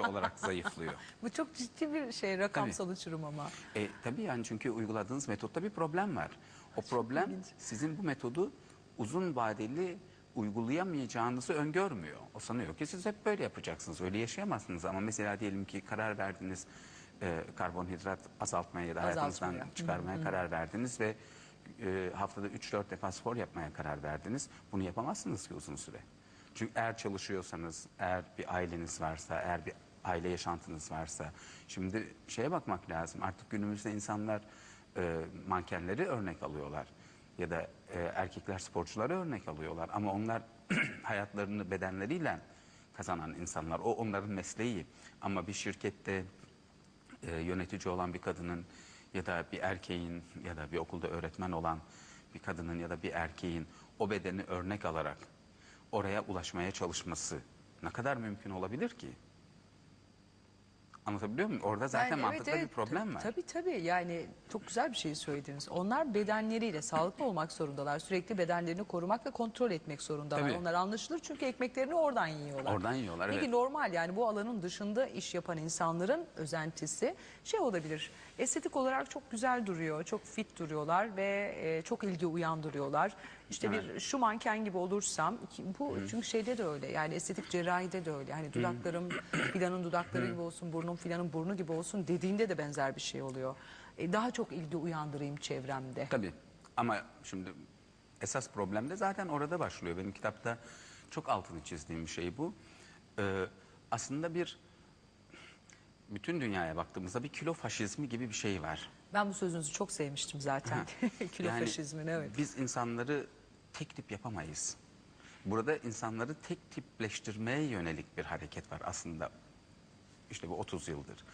olarak zayıflıyor. Bu çok ciddi bir şey rakamsal uçurum ama. E, tabii yani çünkü uyguladığınız metotta bir problem var. O problem ilginç. sizin bu metodu uzun vadeli uygulayamayacağınızı öngörmüyor. O sanıyor ki siz hep böyle yapacaksınız. Öyle yaşayamazsınız ama mesela diyelim ki karar verdiniz e, karbonhidrat azaltmaya ya da hayatınızdan Azaltmaya. çıkarmaya karar verdiniz ve e, haftada 3-4 defa spor yapmaya karar verdiniz. Bunu yapamazsınız ki uzun süre. Çünkü eğer çalışıyorsanız, eğer bir aileniz varsa, eğer bir aile yaşantınız varsa. Şimdi şeye bakmak lazım. Artık günümüzde insanlar e, mankenleri örnek alıyorlar. Ya da e, erkekler sporcuları örnek alıyorlar. Ama onlar hayatlarını bedenleriyle kazanan insanlar. O onların mesleği. Ama bir şirkette e, yönetici olan bir kadının ya da bir erkeğin ya da bir okulda öğretmen olan bir kadının ya da bir erkeğin o bedeni örnek alarak oraya ulaşmaya çalışması ne kadar mümkün olabilir ki? Anlatabiliyor muyum? Orada zaten Yani mantıklı bir problem var. Tabii tabii yani çok güzel bir şey söylediniz. Onlar bedenleriyle sağlıklı olmak zorundalar. Sürekli bedenlerini korumak ve kontrol etmek zorundalar. Tabii. Onlar anlaşılır çünkü ekmeklerini oradan yiyorlar. Oradan yiyorlar, Peki evet. normal yani bu alanın dışında iş yapan insanların özentisi şey olabilir. Estetik olarak çok güzel duruyor, çok fit duruyorlar ve e, çok ilgi uyandırıyorlar. İşte bir şu manken gibi olursam bu çünkü şeyde de öyle yani estetik cerrahide de öyle. Yani dudaklarım filanın dudakları gibi olsun, burnum filanın burnu gibi olsun dediğinde de benzer bir şey oluyor. E, daha çok ilgi uyandırayım çevremde. Tabii ama şimdi esas problem de zaten orada başlıyor. Benim kitapta çok altını çizdiğim bir şey bu. Ee, aslında bir bütün dünyaya baktığımızda bir kilo faşizmi gibi bir şey var. Ben bu sözünüzü çok sevmiştim zaten. Kilo Yani faşizmini evet. Biz insanları tek tip yapamayız. Burada insanları tek tipleştirmeye yönelik bir hareket var aslında. İşte bu 30 yıldır.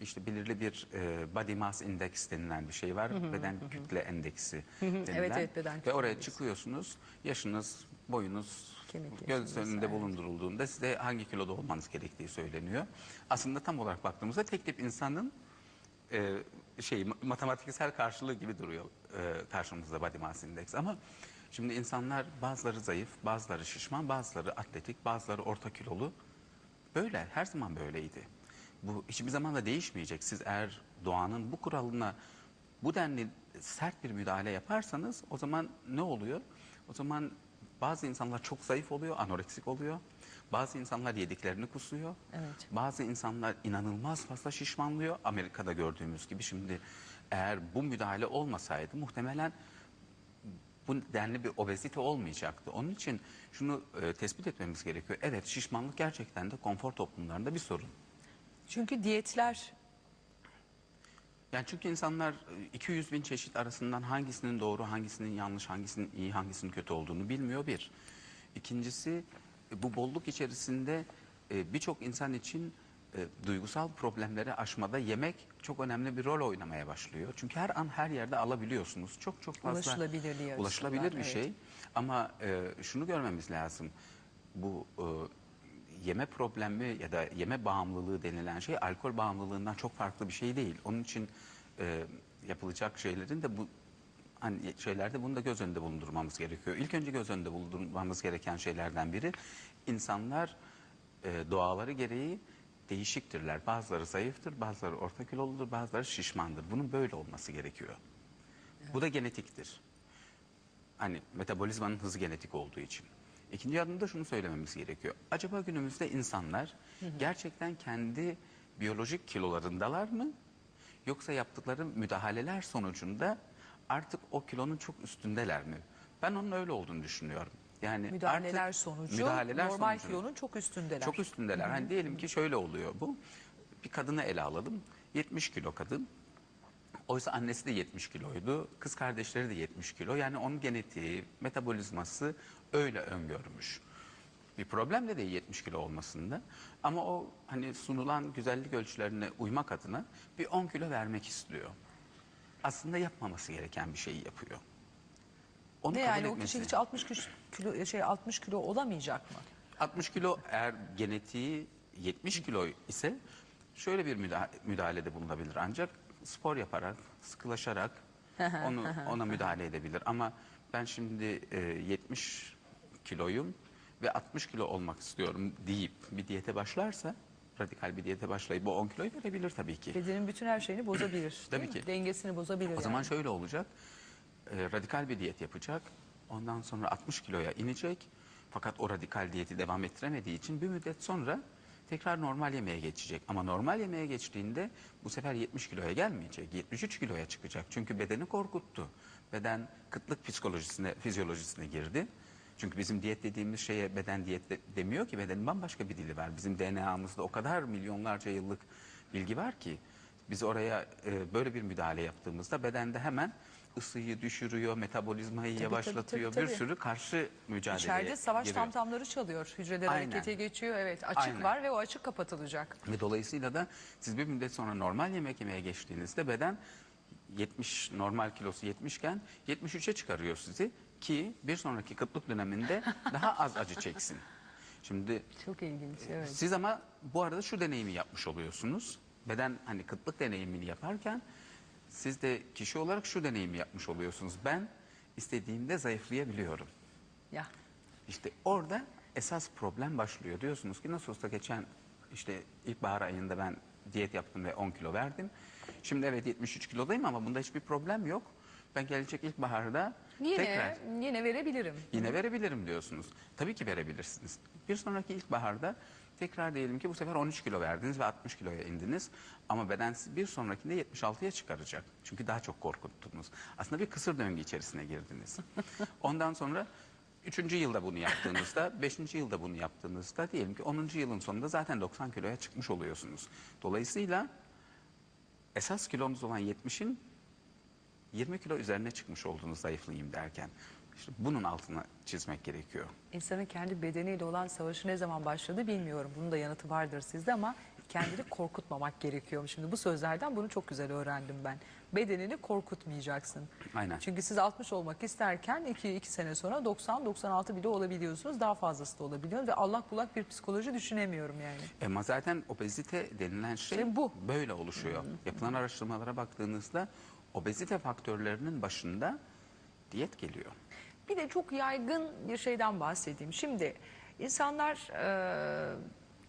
İşte belirli bir e, body mass index denilen bir şey var. beden kütle endeksi denilen. Evet, evet, beden Ve kütle oraya endeksi. çıkıyorsunuz. Yaşınız, boyunuz Kemik göz önünde evet. bulundurulduğunda size hangi kiloda olmanız gerektiği söyleniyor. Aslında tam olarak baktığımızda tek tip insanın e, şey ma- matematiksel karşılığı gibi duruyor e, karşımızda body mass index ama şimdi insanlar bazıları zayıf, bazıları şişman, bazıları atletik, bazıları orta kilolu. Böyle her zaman böyleydi. Bu hiçbir zaman da değişmeyecek. Siz eğer doğanın bu kuralına bu denli sert bir müdahale yaparsanız o zaman ne oluyor? O zaman bazı insanlar çok zayıf oluyor, anoreksik oluyor. Bazı insanlar yediklerini kusuyor. Evet. Bazı insanlar inanılmaz fazla şişmanlıyor. Amerika'da gördüğümüz gibi şimdi eğer bu müdahale olmasaydı muhtemelen bu denli bir obezite olmayacaktı. Onun için şunu e, tespit etmemiz gerekiyor. Evet şişmanlık gerçekten de konfor toplumlarında bir sorun. Çünkü diyetler Yani çünkü insanlar e, 200 bin çeşit arasından hangisinin doğru, hangisinin yanlış, hangisinin iyi, hangisinin kötü olduğunu bilmiyor bir. İkincisi e, bu bolluk içerisinde e, birçok insan için e, duygusal problemleri aşmada yemek çok önemli bir rol oynamaya başlıyor. Çünkü her an her yerde alabiliyorsunuz. Çok çok fazla ulaşılabilir açısından, bir evet. şey. Ama e, şunu görmemiz lazım. Bu e, yeme problemi ya da yeme bağımlılığı denilen şey alkol bağımlılığından çok farklı bir şey değil. Onun için e, yapılacak şeylerin de bu hani şeylerde bunu da göz önünde bulundurmamız gerekiyor. İlk önce göz önünde bulundurmamız gereken şeylerden biri insanlar e, doğaları gereği değişiktirler. Bazıları zayıftır, bazıları orta kiloludur, bazıları şişmandır. Bunun böyle olması gerekiyor. Bu da genetiktir. Hani metabolizmanın hızı genetik olduğu için. İkinci adımda şunu söylememiz gerekiyor. Acaba günümüzde insanlar gerçekten kendi biyolojik kilolarındalar mı? Yoksa yaptıkları müdahaleler sonucunda artık o kilonun çok üstündeler mi? Ben onun öyle olduğunu düşünüyorum. Yani müdahaleler artık sonucu müdahaleler normal sonucu- kilonun çok üstündeler. çok üstündeler. Hani diyelim ki şöyle oluyor bu. Bir kadını ele alalım. 70 kilo kadın. Oysa annesi de 70 kiloydu. Kız kardeşleri de 70 kilo. Yani onun genetiği, metabolizması öyle öngörmüş. Bir problem de değil 70 kilo olmasında. Ama o hani sunulan güzellik ölçülerine uymak adına bir 10 kilo vermek istiyor. Aslında yapmaması gereken bir şeyi yapıyor. Onu Ne kabul yani o etmesi- kişi hiç 60 kilo şey 60 kilo olamayacak mı? 60 kilo eğer genetiği 70 kilo ise şöyle bir müda- müdahalede bulunabilir. Ancak spor yaparak, sıkılaşarak onu ona müdahale edebilir. Ama ben şimdi e, 70 kiloyum ve 60 kilo olmak istiyorum deyip bir diyete başlarsa radikal bir diyete başlayıp bu 10 kiloyu verebilir tabii ki. Bedenin bütün her şeyini bozabilir. Tabii mi? ki. Dengesini bozabilir. O zaman yani. şöyle olacak. e, radikal bir diyet yapacak. Ondan sonra 60 kiloya inecek. Fakat o radikal diyeti devam ettiremediği için bir müddet sonra tekrar normal yemeğe geçecek. Ama normal yemeğe geçtiğinde bu sefer 70 kiloya gelmeyecek. 73 kiloya çıkacak. Çünkü bedeni korkuttu. Beden kıtlık psikolojisine, fizyolojisine girdi. Çünkü bizim diyet dediğimiz şeye beden diyet de- demiyor ki bedenin bambaşka bir dili var. Bizim DNA'mızda o kadar milyonlarca yıllık bilgi var ki biz oraya e, böyle bir müdahale yaptığımızda bedende hemen ısıyı düşürüyor, metabolizmayı Tabii, yavaşlatıyor. tabii, Bir tabii. sürü karşı mücadeleye İçeride savaş giriyor. tamtamları çalıyor. Hücreler Aynen. harekete geçiyor. Evet açık Aynen. var ve o açık kapatılacak. Ve dolayısıyla da siz bir müddet sonra normal yemek yemeye geçtiğinizde beden 70 normal kilosu 70 iken 73'e çıkarıyor sizi ki bir sonraki kıtlık döneminde daha az acı çeksin. Şimdi Çok ilginç. Evet. siz ama bu arada şu deneyimi yapmış oluyorsunuz. Beden hani kıtlık deneyimini yaparken siz de kişi olarak şu deneyimi yapmış oluyorsunuz. Ben istediğimde zayıflayabiliyorum. Ya. İşte orada esas problem başlıyor. Diyorsunuz ki nasıl olsa geçen işte ilkbahar ayında ben diyet yaptım ve 10 kilo verdim. Şimdi evet 73 kilodayım ama bunda hiçbir problem yok. Ben gelecek ilkbaharda Yine tekrar yine verebilirim. yine verebilirim diyorsunuz. Tabii ki verebilirsiniz. Bir sonraki ilkbaharda tekrar diyelim ki bu sefer 13 kilo verdiniz ve 60 kiloya indiniz. Ama beden sizi bir sonrakinde 76'ya çıkaracak. Çünkü daha çok korkuttunuz. Aslında bir kısır döngü içerisine girdiniz. Ondan sonra Üçüncü yılda bunu yaptığınızda, beşinci yılda bunu yaptığınızda diyelim ki 10. yılın sonunda zaten 90 kiloya çıkmış oluyorsunuz. Dolayısıyla esas kilonuz olan 70'in 20 kilo üzerine çıkmış olduğunuz zayıflayayım derken. işte bunun altına çizmek gerekiyor. İnsanın kendi bedeniyle olan savaşı ne zaman başladı bilmiyorum. Bunun da yanıtı vardır sizde ama kendini korkutmamak gerekiyor. Şimdi bu sözlerden bunu çok güzel öğrendim ben. Bedenini korkutmayacaksın. Aynen. Çünkü siz 60 olmak isterken 2 2 sene sonra 90-96 bile olabiliyorsunuz. Daha fazlası da olabiliyor ve Allah bulak bir psikoloji düşünemiyorum yani. Ama zaten obezite denilen şey, Şey bu. böyle oluşuyor. Yapılan araştırmalara baktığınızda obezite faktörlerinin başında diyet geliyor. Bir de çok yaygın bir şeyden bahsedeyim. Şimdi insanlar e,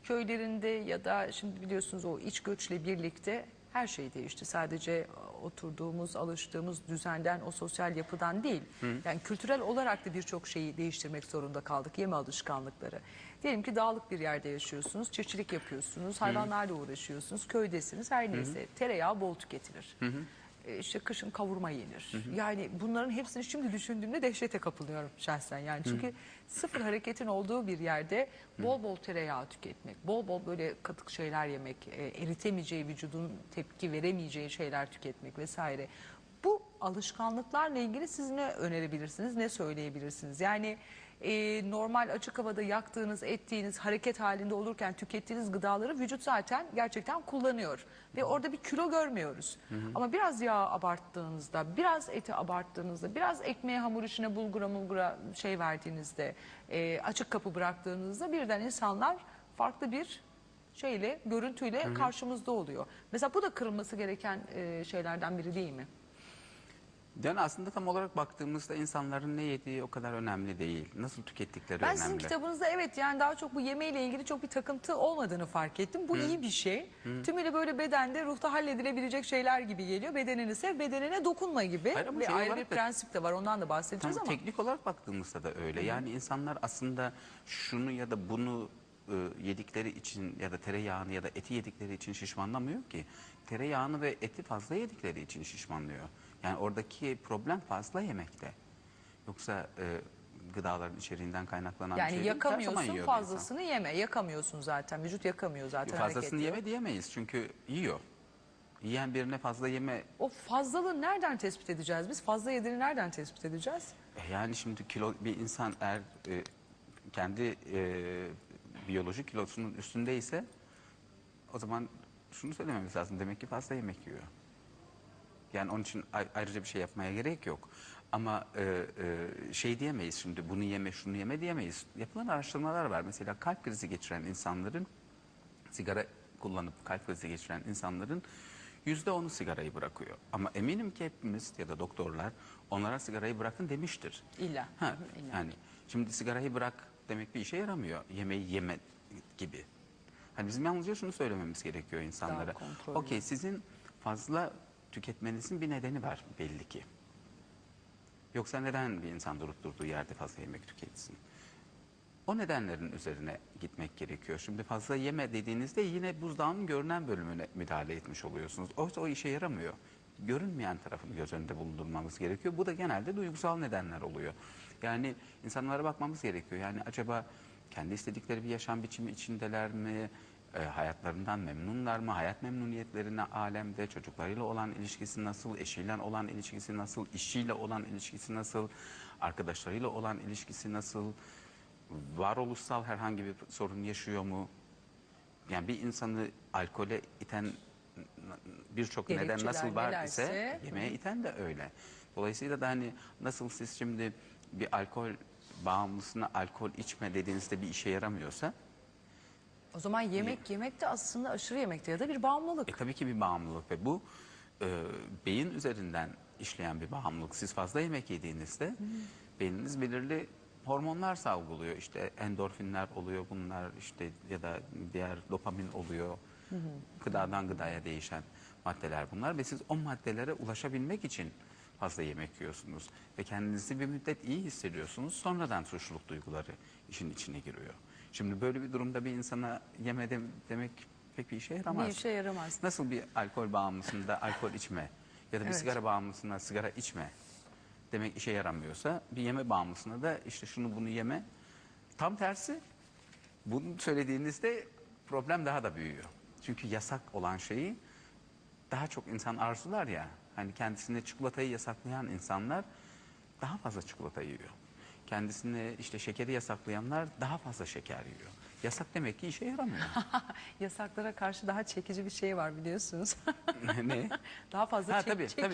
köylerinde ya da şimdi biliyorsunuz o iç göçle birlikte her şey değişti. Sadece e, oturduğumuz, alıştığımız düzenden, o sosyal yapıdan değil. Yani kültürel olarak da birçok şeyi değiştirmek zorunda kaldık. Yeme alışkanlıkları. Diyelim ki dağlık bir yerde yaşıyorsunuz, çiftçilik yapıyorsunuz, hayvanlarla uğraşıyorsunuz, köydesiniz her neyse. Tereyağı bol tüketilir. E, işte kışın kavurma yenir. Yani bunların hepsini şimdi düşündüğümde dehşete kapılıyorum şahsen yani. Çünkü sıfır hareketin olduğu bir yerde bol bol tereyağı tüketmek, bol bol böyle katık şeyler yemek, e, eritemeyeceği vücudun tepki veremeyeceği şeyler tüketmek vesaire. Bu alışkanlıklarla ilgili siz ne önerebilirsiniz, ne söyleyebilirsiniz? Yani e, normal açık havada yaktığınız, ettiğiniz, hareket halinde olurken tükettiğiniz gıdaları vücut zaten gerçekten kullanıyor. Ve orada bir kilo görmüyoruz. Ama biraz yağ abarttığınızda, biraz eti abarttığınızda, biraz ekmeğe, hamur işine, bulgura mulgura şey verdiğinizde, e, açık kapı bıraktığınızda birden insanlar farklı bir şeyle, görüntüyle karşımızda oluyor. Mesela bu da kırılması gereken e, şeylerden biri değil mi? Yani aslında tam olarak baktığımızda insanların ne yediği o kadar önemli değil. Nasıl tükettikleri Ben önemli. sizin kitabınızda evet yani daha çok bu yemeğiyle ilgili çok bir takıntı olmadığını fark ettim. Bu iyi bir şey. Tümüyle böyle bedende ruhta halledilebilecek şeyler gibi geliyor. Bedenini sev, bedenine dokunma gibi. Hayır ama Ve şey ayrı bir olarak da- prensip de var ondan da bahsedeceğiz Tam ama. teknik olarak baktığımızda da öyle. Yani insanlar aslında şunu ya da bunu e, yedikleri için ya da tereyağını ya da eti yedikleri için şişmanlamıyor ki. Tereyağını ve eti fazla yedikleri için şişmanlıyor. Yani oradaki problem fazla yemekte. Yoksa e, gıdaların içeriğinden kaynaklanan bir Yani şey değil. Yakamıyorsun bir fazlasını yeme. Yakamıyorsun zaten. Vücut yakamıyor zaten. Fazlasını yok. yeme diyemeyiz çünkü yiyor. Yiyen birine fazla yeme O fazlalığı nereden tespit edeceğiz biz? Fazla yediğini nereden tespit edeceğiz? E Yani şimdi kilo bir insan eğer e, kendi e, biyolojik kilosunun üstündeyse o zaman şunu söylememiz lazım. Demek ki fazla yemek yiyor. Yani onun için ay- ayrıca bir şey yapmaya gerek yok. Ama e, e, şey diyemeyiz şimdi bunu yeme şunu yeme diyemeyiz. Yapılan araştırmalar var. Mesela kalp krizi geçiren insanların sigara kullanıp kalp krizi geçiren insanların yüzde onu sigarayı bırakıyor. Ama eminim ki hepimiz ya da doktorlar onlara sigarayı bırakın demiştir. İlla. Ha, illa. yani şimdi sigarayı bırak demek bir işe yaramıyor. Yemeği yeme gibi. Hani bizim yalnızca şunu söylememiz gerekiyor insanlara. Okey sizin fazla tüketmenizin bir nedeni var belli ki. Yoksa neden bir insan durup durduğu yerde fazla yemek tüketsin? O nedenlerin üzerine gitmek gerekiyor. Şimdi fazla yeme dediğinizde yine buzdağının görünen bölümüne müdahale etmiş oluyorsunuz. Oysa o işe yaramıyor. Görünmeyen tarafını göz önünde bulundurmamız gerekiyor. Bu da genelde duygusal nedenler oluyor. Yani insanlara bakmamız gerekiyor. Yani acaba kendi istedikleri bir yaşam biçimi içindeler mi? E, hayatlarından memnunlar mı? Hayat memnuniyetlerine alemde çocuklarıyla olan ilişkisi nasıl? Eşiyle olan ilişkisi nasıl? işiyle olan ilişkisi nasıl? Arkadaşlarıyla olan ilişkisi nasıl? varoluşsal herhangi bir sorun yaşıyor mu? Yani bir insanı alkole iten birçok neden nasıl var ise yemeğe iten de öyle. Dolayısıyla da hani nasıl siz şimdi bir alkol bağımlısına alkol içme dediğinizde bir işe yaramıyorsa O zaman yemek yemek de aslında aşırı yemekte ya da bir bağımlılık. E tabii ki bir bağımlılık ve bu e, beyin üzerinden işleyen bir bağımlılık. Siz fazla yemek yediğinizde beyniniz belirli hormonlar salgılıyor. İşte endorfinler oluyor bunlar işte ya da diğer dopamin oluyor. Gıdadan gıdaya değişen maddeler bunlar ve siz o maddelere ulaşabilmek için fazla yemek yiyorsunuz ve kendinizi bir müddet iyi hissediyorsunuz. Sonradan suçluluk duyguları işin içine giriyor. Şimdi böyle bir durumda bir insana yeme de- demek pek bir işe yaramaz. Bir işe yaramaz. Nasıl bir alkol bağımlısında alkol içme ya da bir Evet. sigara bağımlısında sigara içme demek işe yaramıyorsa bir yeme bağımlısına da işte şunu bunu yeme. Tam tersi bunu söylediğinizde problem daha da büyüyor. Çünkü yasak olan şeyi daha çok insan arzular ya. Hani kendisine çikolatayı yasaklayan insanlar daha fazla çikolata yiyor. Kendisine işte şekeri yasaklayanlar daha fazla şeker yiyor. Yasak demek ki işe yaramıyor. Yasaklara karşı daha çekici bir şey var biliyorsunuz. ne? daha fazla Ha, çek- tabii, tabii.